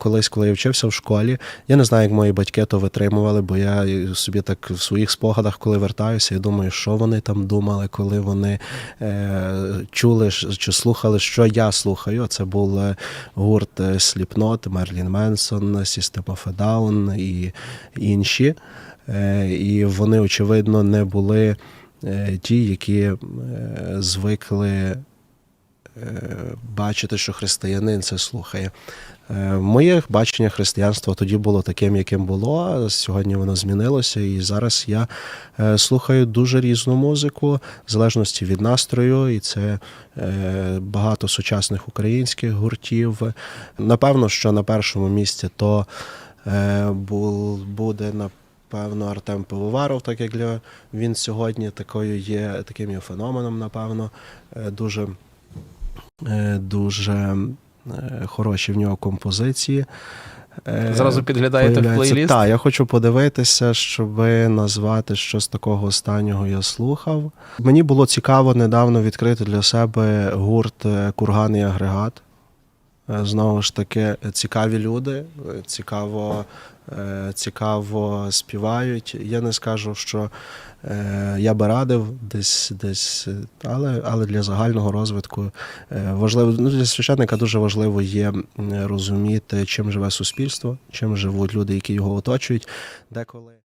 Колись, коли я вчився в школі, я не знаю, як мої батьки то витримували, бо я собі так в своїх спогадах, коли вертаюся, я думаю, що вони там думали, коли вони е, чули чи слухали, що я слухаю. Це був е, гурт Slipknot, Мерлін Менсон, System of a Down і інші. Е, і вони, очевидно, не були е, ті, які е, звикли бачити, що християнин це слухає. Е, Моє бачення християнства тоді було таким, яким було. Сьогодні воно змінилося, і зараз я е, слухаю дуже різну музику, в залежності від настрою, і це е, багато сучасних українських гуртів. Напевно, що на першому місці то е, бу- буде напевно Артем Пивоваров, так як для він сьогодні такою є таким є феноменом, напевно, Е, дуже, е, дуже е, хороші в нього композиції. Е, Зразу підглядаєте в плейліст? Так, я хочу подивитися, щоб назвати, що з такого останнього я слухав. Мені було цікаво недавно відкрити для себе гурт е, Курган і агрегат. Е, Знову ж таки, цікаві люди, е, цікаво, е, цікаво співають. Я не скажу, що я би радив десь, десь, але, але для загального розвитку важливо, ну, для священника дуже важливо є розуміти, чим живе суспільство, чим живуть люди, які його оточують. Деколи.